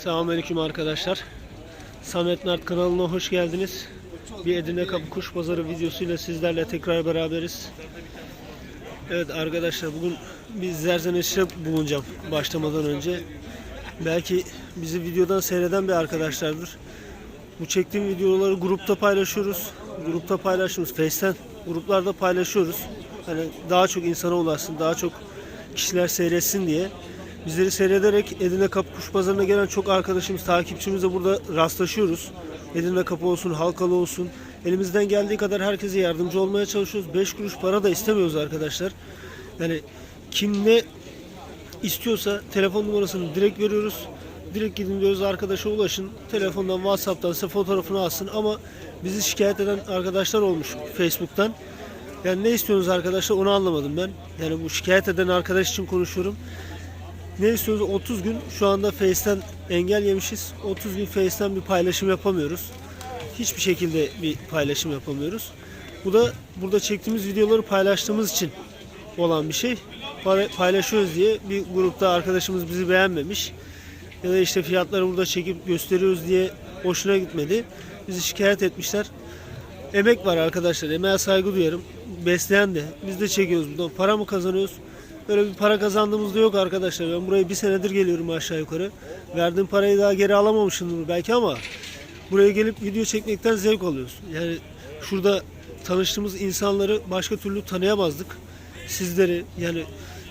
Selamünaleyküm arkadaşlar. Samet Mert kanalına hoş geldiniz. Bir Edirne Kapı Kuş Pazarı videosuyla sizlerle tekrar beraberiz. Evet arkadaşlar bugün bir zerzeneşe bulunacağım başlamadan önce. Belki bizi videodan seyreden bir arkadaşlardır. Bu çektiğim videoları grupta paylaşıyoruz. Grupta paylaşıyoruz. Face'ten gruplarda paylaşıyoruz. Hani daha çok insana ulaşsın, daha çok kişiler seyretsin diye. Bizleri seyrederek Edirne Kapı Kuş Pazarı'na gelen çok arkadaşımız, takipçimizle burada rastlaşıyoruz. Edirne Kapı olsun, Halkalı olsun. Elimizden geldiği kadar herkese yardımcı olmaya çalışıyoruz. 5 kuruş para da istemiyoruz arkadaşlar. Yani kim ne istiyorsa telefon numarasını direkt veriyoruz. Direkt gidin diyoruz arkadaşa ulaşın. Telefondan, Whatsapp'tan size fotoğrafını alsın ama bizi şikayet eden arkadaşlar olmuş Facebook'tan. Yani ne istiyorsunuz arkadaşlar onu anlamadım ben. Yani bu şikayet eden arkadaş için konuşuyorum. Ne istiyoruz? 30 gün şu anda Face'ten engel yemişiz. 30 gün Face'ten bir paylaşım yapamıyoruz. Hiçbir şekilde bir paylaşım yapamıyoruz. Bu da burada çektiğimiz videoları paylaştığımız için olan bir şey. Pay- Paylaşıyoruz diye bir grupta arkadaşımız bizi beğenmemiş. Ya da işte fiyatları burada çekip gösteriyoruz diye hoşuna gitmedi. Bizi şikayet etmişler. Emek var arkadaşlar. Emeğe saygı duyarım. Besleyen de. Biz de çekiyoruz buradan. Para mı kazanıyoruz? Böyle bir para kazandığımız da yok arkadaşlar. Ben buraya bir senedir geliyorum aşağı yukarı. Verdiğim parayı daha geri alamamışımdır belki ama buraya gelip video çekmekten zevk alıyoruz. Yani şurada tanıştığımız insanları başka türlü tanıyamazdık. Sizleri yani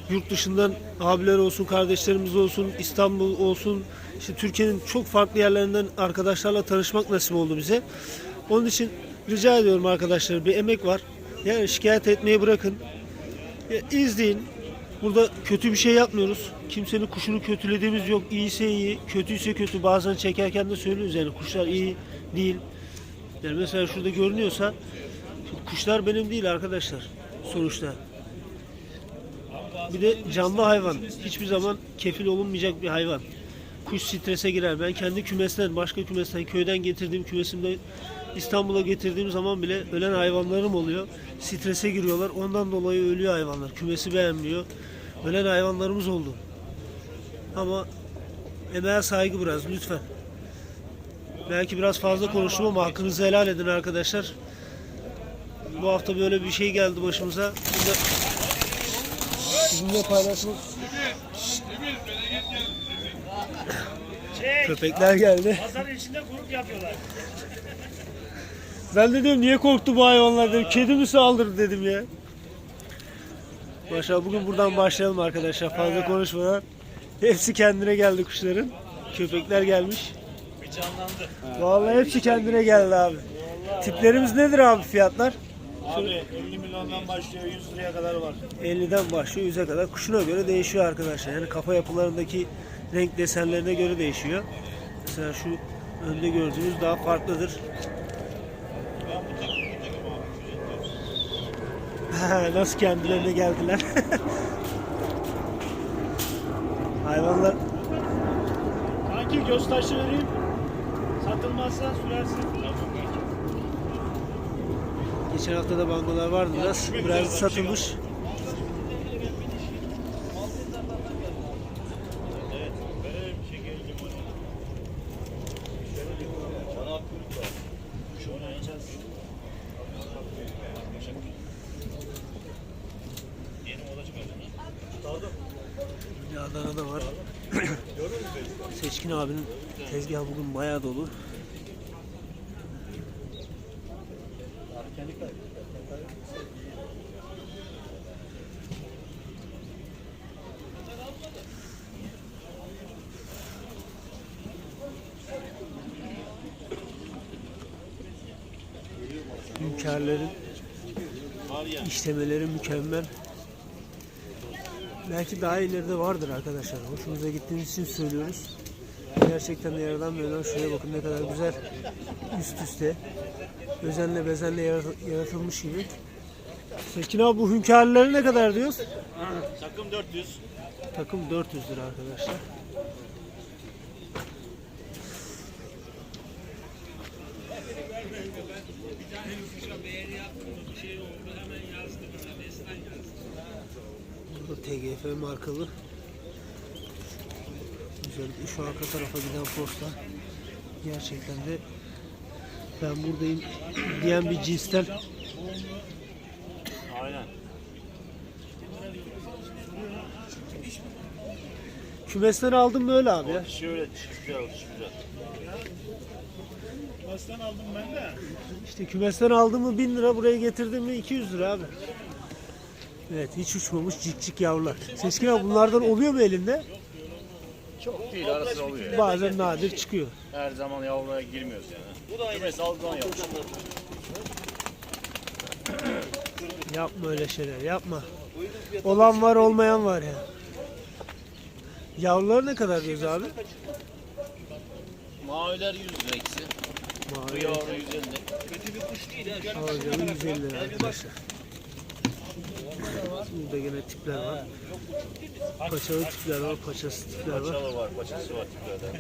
yurt dışından abiler olsun, kardeşlerimiz olsun, İstanbul olsun, işte Türkiye'nin çok farklı yerlerinden arkadaşlarla tanışmak nasip oldu bize. Onun için rica ediyorum arkadaşlar bir emek var. Yani şikayet etmeyi bırakın. Ya izleyin. Burada kötü bir şey yapmıyoruz. Kimsenin kuşunu kötülediğimiz yok. İyiyse iyi, kötüyse kötü. Bazen çekerken de söylüyoruz yani kuşlar iyi değil. Yani mesela şurada görünüyorsa kuşlar benim değil arkadaşlar sonuçta. Bir de canlı hayvan. Hiçbir zaman kefil olunmayacak bir hayvan. Kuş strese girer. Ben kendi kümesten, başka kümesten, köyden getirdiğim kümesimde İstanbul'a getirdiğim zaman bile ölen hayvanlarım oluyor. Strese giriyorlar. Ondan dolayı ölüyor hayvanlar. Kümesi beğenmiyor. Ölen hayvanlarımız oldu. Ama emeğe saygı biraz lütfen. Belki biraz fazla konuştum ama hakkınızı helal edin arkadaşlar. Bu hafta böyle bir şey geldi başımıza. Da Sizinle paylaşmak Köpekler geldi. Pazarın içinde grup yapıyorlar. Ben de diyorum niye korktu bu hayvanlar dedim. Kedi mi saldırdı dedim ya. Maşallah bugün buradan başlayalım arkadaşlar fazla konuşmadan. Hepsi kendine geldi kuşların. Köpekler gelmiş. Bir canlandı. Vallahi hepsi kendine geldi abi. Tiplerimiz nedir abi fiyatlar? Abi 50 milyondan başlıyor 100 liraya kadar var. 50'den başlıyor 100'e kadar. Kuşuna göre değişiyor arkadaşlar. Yani kafa yapılarındaki renk desenlerine göre değişiyor. Mesela şu önde gördüğünüz daha farklıdır. Nasıl kendilerine geldiler. Hayvanlar Kanki göz taşı vereyim. Satılmazsa sürersin. geçen hafta da bangolar vardı biraz. Biraz satılmış. Bir de Adana'da var. Seçkin abinin bayağı dolu. Hünkârların işlemeleri mükemmel. Belki daha ileride vardır arkadaşlar. Hoşumuza gittiğiniz için söylüyoruz. Gerçekten de yaradan meydan şuraya bakın ne kadar güzel üst üste özenle bezenle yarat- yaratılmış gibi. Seçkin abi bu hünkârları ne kadar diyoruz? Takım 400. Takım 400 lira arkadaşlar. Burada TGF markalı özellikle şu arka tarafa giden posta gerçekten de ben buradayım diyen bir cinsten Aynen. kümesten aldım böyle abi ya. Dişi öyle dişi güzel güzel. Baştan aldım ben de. İşte kümesten aldım mı 1000 lira buraya getirdim mi 200 lira abi. Evet hiç uçmamış cik cik yavrular. Seçkin abi bunlardan oluyor mu elinde? Çok değil arası oluyor. Bazen nadir çıkıyor. Her zaman yavruya girmiyoruz yani. Kümes aldığından yavru. Yapma öyle şeyler yapma. Olan var olmayan var ya. Yavrular ne kadar diyoruz abi? Maviler 100 lira ikisi. Bu Mavi yavru 150. alacağım 150 lira arkadaşlar. Burada gene tipler var. Paçalı tipler var, paçasız tipler var. Paçalı var, paçası var tiplerde.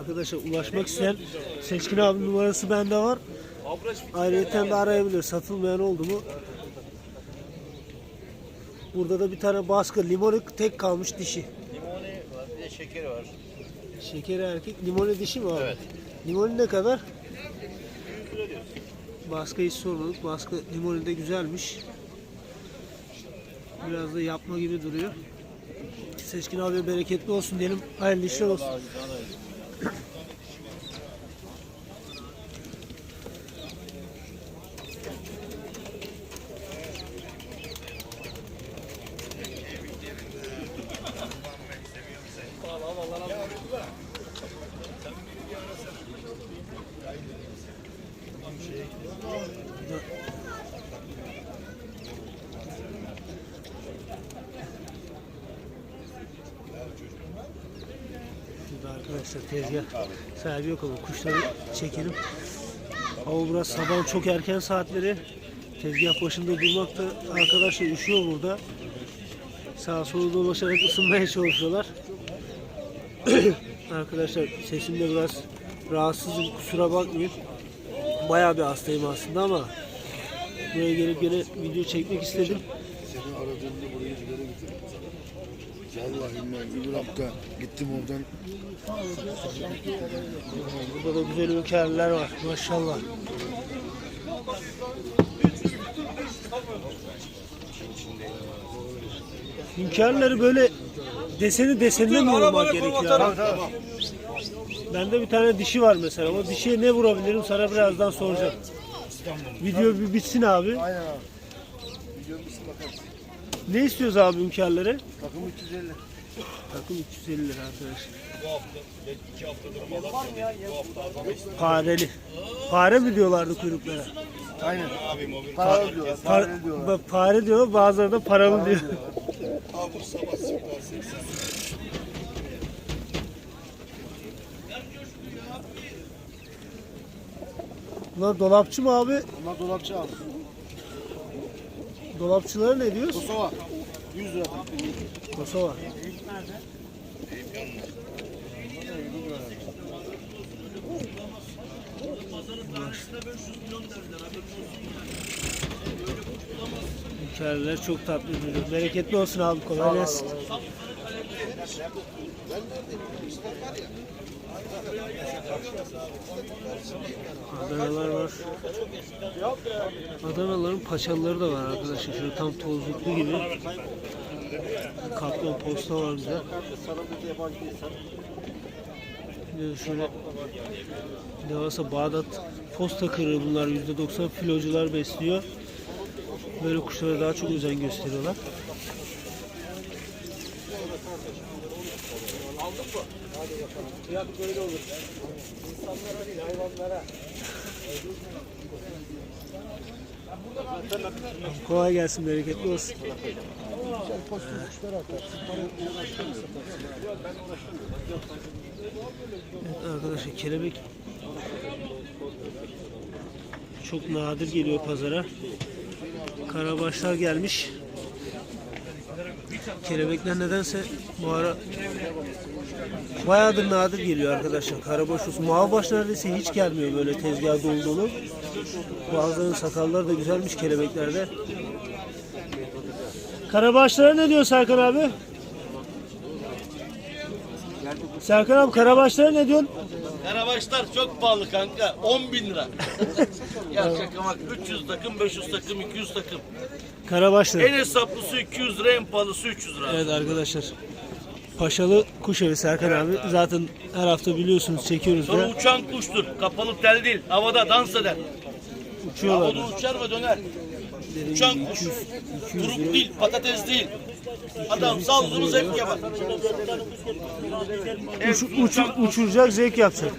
Arkadaşlar ulaşmak isteyen Seçkin abi numarası bende var. Ayrıca de arayabilir. Satılmayan oldu mu? Burada da bir tane baskı limonik tek kalmış dişi. Limoni var, bir de şekeri var. Şekeri erkek, limoni dişi mi abi? Evet. Limoni ne kadar? Baskı hiç sormadık. Baskı limoni güzelmiş. Biraz da yapma gibi duruyor. Seçkin abi bereketli olsun diyelim. Hayırlı işler olsun. Burada arkadaşlar tezgah sahibi yok ama kuşları çekelim. Hava biraz sabahın çok erken saatleri. Tezgah başında durmak da arkadaşlar üşüyor burada. Sağa sola dolaşarak ısınmaya çalışıyorlar. arkadaşlar sesimde biraz rahatsızım kusura bakmayın. Bayağı bir hastayım aslında ama buraya gelip gene video çekmek istedim. Seni aradığımda buraya sigara getirdim sana. Vallahi ben öbür hafta gittim oradan Burada da güzel hünkârlar var maşallah. Hünkârları böyle deseni desenine mi vurmak gerekiyor? abi? Bende bir tane dişi var mesela. O dişiye ne vurabilirim sana birazdan soracağım. Video bir bitsin abi. aynen abi. Biliyor musun bakalım. Ne istiyoruz abi hünkârları? Takım 350. Takım 350 lira arkadaşlar. Fareli. Fare mi diyorlardı kuyruklara? Aynen. Paralı diyorlar. Par- Paralı diyorlar. ba- fare diyor, bazıları da paralı diyor. Abi bu sabah süper 80. Bunlar dolapçı mı abi? Bunlar dolapçı abi. Dolapçılara ne diyoruz? Kosova. 100 lira takım. Kosova. Hikayeler çok tatlı duruyor. Bereketli olsun abi kolay gelsin. Adanalar var. Adanaların paçaları da var arkadaşlar. Şöyle tam tozluklu gibi. Kaplan posta var. Bir de şöyle devasa Bağdat posta kırığı bunlar %90 filocular besliyor. Böyle kuşlara daha çok özen gösteriyorlar. Kolay gelsin, bereketli olsun. Evet arkadaşlar kelebek çok nadir geliyor pazara. Karabaşlar gelmiş. Kelebekler nedense bu ara bayağıdır nadir geliyor arkadaşlar. Karabaş olsun. Mavibaş neredeyse hiç gelmiyor böyle tezgah dolu dolu. Bazılarının sakalları da güzelmiş kelebeklerde. Karabaşlara ne diyor Serkan abi? Serkan abi karabaşlara ne diyorsun? Karabaşlar çok pahalı kanka. 10 bin lira. Gerçek ama 300 takım, 500 takım, 200 takım. Karabaşlar. En hesaplısı 200 lira, en pahalısı 300 lira. Evet arkadaşlar. Paşalı kuş evi Serkan abi. Zaten her hafta biliyorsunuz çekiyoruz Sonra da. uçan kuştur. Kapalı tel değil. Havada dans eder. Uçuyorlar. Havada uçar ve döner. Uçan kuş. Turuk değil, patates değil. Adam saldırı zevk yapar. Uç, uçur- uçuracak zevk yapacak.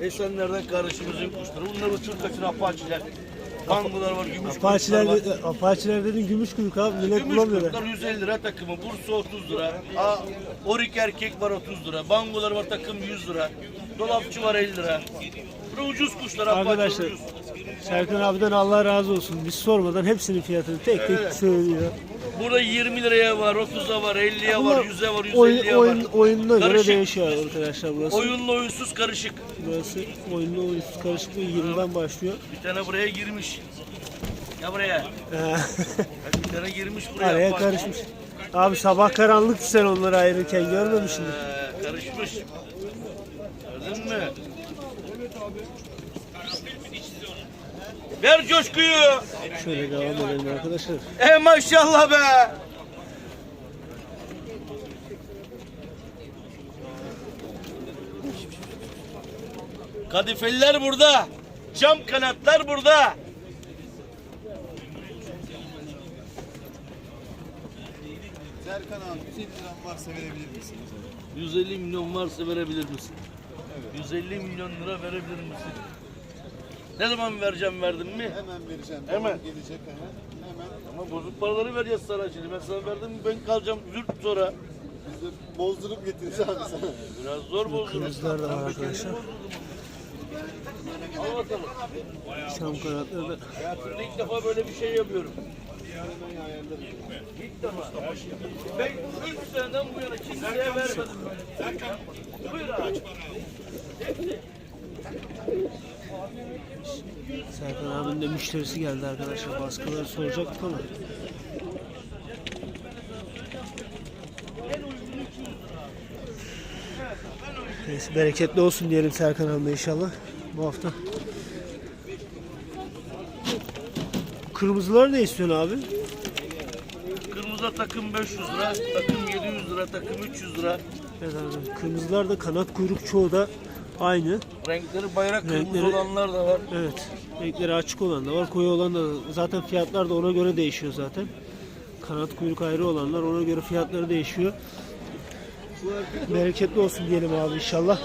Esenlerden kardeşimizin kuşları. Bunlar uçur kaçır apaçiler. Bangolar var, gümüş Apaçiler, var. de- Apaçiler dedin gümüş kuyruk abi. Millet Gümüş kurtlar 150 lira takımı, Bursa 30 lira, Aa, Orik erkek var 30 lira, Bangolar var takım 100 lira, Dolapçı var 50 lira. Burada ucuz kuşlar apaçi Arkadaşlar ucuz. Serkan abiden Allah razı olsun. Biz sormadan hepsinin fiyatını tek tek söylüyor. Burada 20 liraya var, 30'a var, 50'ye var, Bunlar 100'e var, 150'ye oyun, oyun, var. oyununa göre Karışık. değişiyor arkadaşlar burası. Oyunlu oyunsuz karışık. Burası oyunlu oyunsuz karışık bir 20'den başlıyor. Bir tane buraya girmiş. Ya buraya. Ee, Bir tane girmiş buraya. Araya Bak. karışmış. Abi sabah karanlıktı sen onları ayırırken görmemişsin. Ee, karışmış. Gördün mü? Ver coşkuyu. Şöyle devam edelim arkadaşlar. E maşallah be. Kadifeliler burada. Cam kanatlar burada. Serkan abi 150 liram varsa verebilir misiniz? 150 milyon varsa verebilir misin? 150 milyon lira verebilir misin? Ne zaman vereceğim verdin mi? Hemen vereceğim. Hemen. Tamam, Gelecek hemen. Hemen. Ama bozuk paraları vereceğiz sana şimdi. Ben sana verdim mi ben kalacağım zürt sonra. Biz de bozdurup getireceğiz abi sana. Biraz zor bozdunuz. Kırmızılar da var arkadaşlar. Al bakalım. Çam kanatları da. Hayatımda ilk defa böyle bir şey yapıyorum. İlk defa. Ben 3 seneden bu yana kimseye vermedim. Buyur abi. Serkan abinin de müşterisi geldi arkadaşlar. Baskıları soracaktık ama. Neyse bereketli olsun diyelim Serkan abime inşallah bu hafta. Kırmızılar ne istiyorsun abi? Kırmızı takım 500 lira, takım 700 lira, takım 300 lira. Evet abi, Kırmızılar da kanat kuyruk çoğu da aynı. Renkleri bayrak kırmızı Renkleri- olanlar da var. Evet. Renkleri açık olan da var, koyu olan da. Zaten fiyatlar da ona göre değişiyor zaten. Kanat kuyruk ayrı olanlar ona göre fiyatları değişiyor. Bereketli olsun diyelim abi inşallah.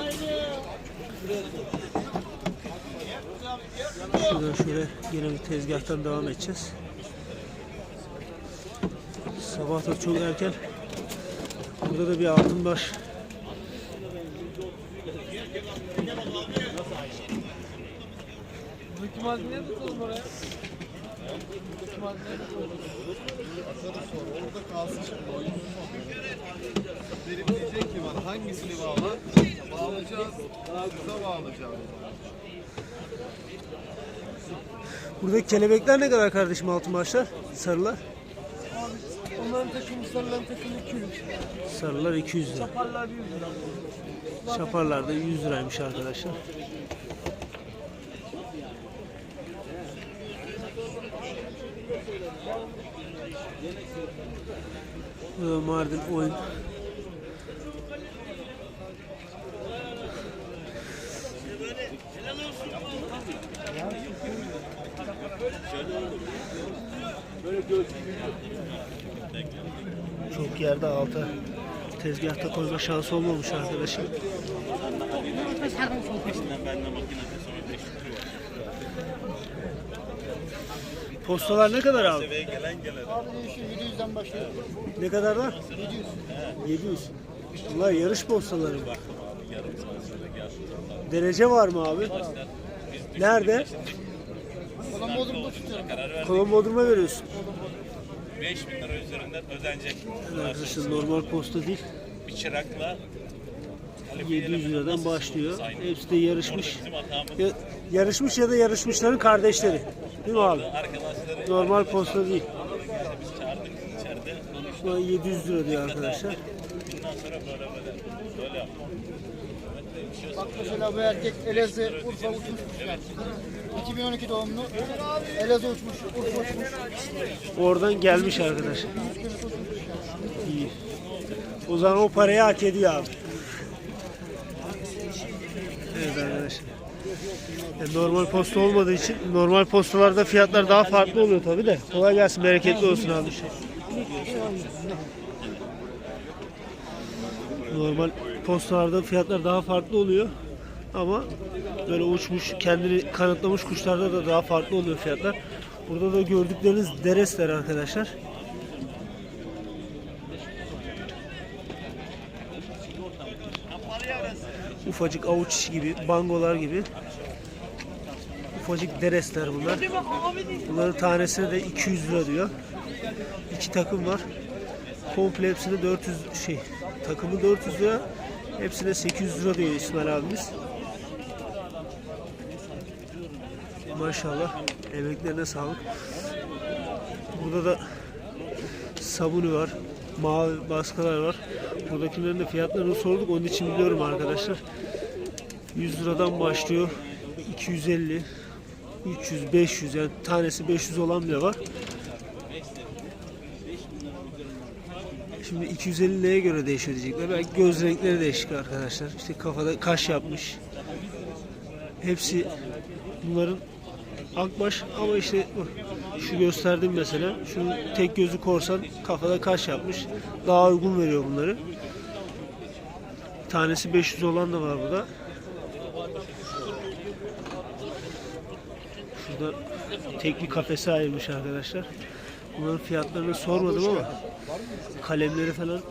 Şuradan şöyle yine bir tezgahtan devam edeceğiz. Sabah da çok erken. Burada da bir altın baş. Orada kalsın şimdi oyun. Benim diyecek ki bana hangisini bağla? Bağlayacağız. Kıza bağlayacağız. Buradaki kelebekler ne kadar kardeşim altın başlar? Sarılar? Onların takımı sarılan takım 200. Sarılar 200 lira. Parlar 100 lira. Şaparlar da 100 liraymış arkadaşlar. Mardin oyun. Çok yerde alta tezgahta koyma şansı olmamış arkadaşım. Postalar ne kadar abi? Abi şu 700'den başlıyor. Ne kadar da? 700. 700. Bunlar yarış postaları mı? Derece var mı abi? Nerede? Olan Bodrum'da tutuyorum. Kolon Bodrum'a veriyorsun. 5000 lira üzerinden ödenecek. Arkadaşlar normal posta değil. Bir çırakla 700 liradan başlıyor. Hepsi de yarışmış. Ya- yarışmış ya da yarışmışların kardeşleri. Değil mi abi? Normal posta değil. Şu an 700 lira diyor arkadaşlar. Bak mesela bu erkek Elazığ, Urfa uçmuş kuşlar. 2012 doğumlu. Elazığ uçmuş, Urfa uçmuş. Oradan gelmiş arkadaş. İyi. O zaman o parayı hak ediyor abi. Evet arkadaşlar. Yani normal posta olmadığı için normal postalarda fiyatlar daha farklı oluyor tabi de. Kolay gelsin, bereketli olsun abi. Normal postalarda fiyatlar daha farklı oluyor. Ama böyle uçmuş, kendini kanıtlamış kuşlarda da daha farklı oluyor fiyatlar. Burada da gördükleriniz deresler arkadaşlar. Ufacık avuç gibi, bangolar gibi. Ufacık deresler bunlar. Bunların tanesine de 200 lira diyor. İki takım var. Komple hepsine 400 şey. Takımı 400 lira. Hepsine 800 lira diyor İsmail abimiz. Maşallah. Emeklerine sağlık. Burada da sabunu var. Mavi baskılar var. Buradakilerin de fiyatlarını sorduk. Onun için biliyorum arkadaşlar. 100 liradan başlıyor. 250 300 500 yani tanesi 500 olan bile var. Şimdi 250 neye göre değişiyor. Belki göz renkleri değişik arkadaşlar. İşte kafada kaş yapmış. Hepsi bunların akbaş ama işte bak, şu gösterdim mesela. Şu tek gözü korsan kafada kaş yapmış. Daha uygun veriyor bunları. Tanesi 500 olan da var burada. Şurada tek bir kafese ayırmış arkadaşlar. Bunların fiyatlarını sormadım ama kalemleri falan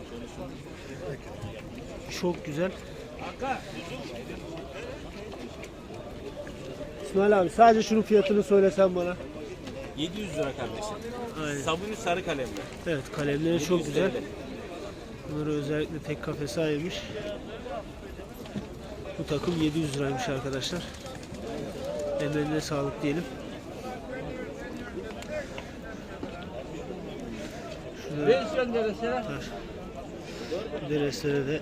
çok güzel. İsmail abi sadece şunun fiyatını söylesen bana. 700 lira kardeşim. Aynen. Sabuni sarı kalemli. Evet kalemleri çok güzel. Bunları özellikle tek kafese ayırmış. Bu takım 700 liraymış arkadaşlar. Emeline sağlık diyelim. Şurada Dereslere de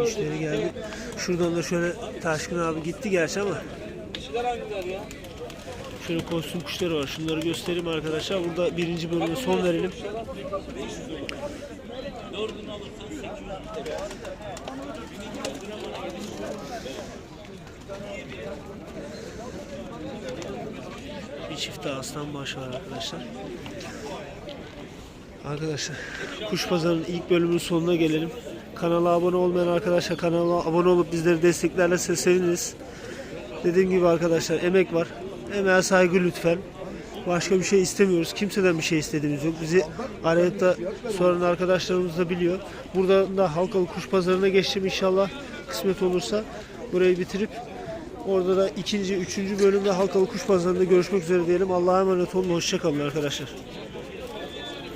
müşteri geldi. Şuradan da şöyle Taşkın abi gitti gerçi ama Şöyle kostüm kuşları var. Şunları göstereyim arkadaşlar. Burada birinci bölümü son verelim. Bir çift aslan baş var arkadaşlar. Arkadaşlar kuş pazarının ilk bölümünün sonuna gelelim. Kanala abone olmayan arkadaşlar kanala abone olup bizleri desteklerlerse seviniriz. Dediğim gibi arkadaşlar emek var. Emeğe saygı lütfen. Başka bir şey istemiyoruz. Kimseden bir şey istediğimiz yok. Bizi arayıp da soran arkadaşlarımız da biliyor. Burada da Halkalı Kuş Pazarı'na geçtim inşallah. Kısmet olursa burayı bitirip orada da ikinci, üçüncü bölümde Halkalı Kuş Pazarı'nda görüşmek üzere diyelim. Allah'a emanet olun. Hoşçakalın arkadaşlar.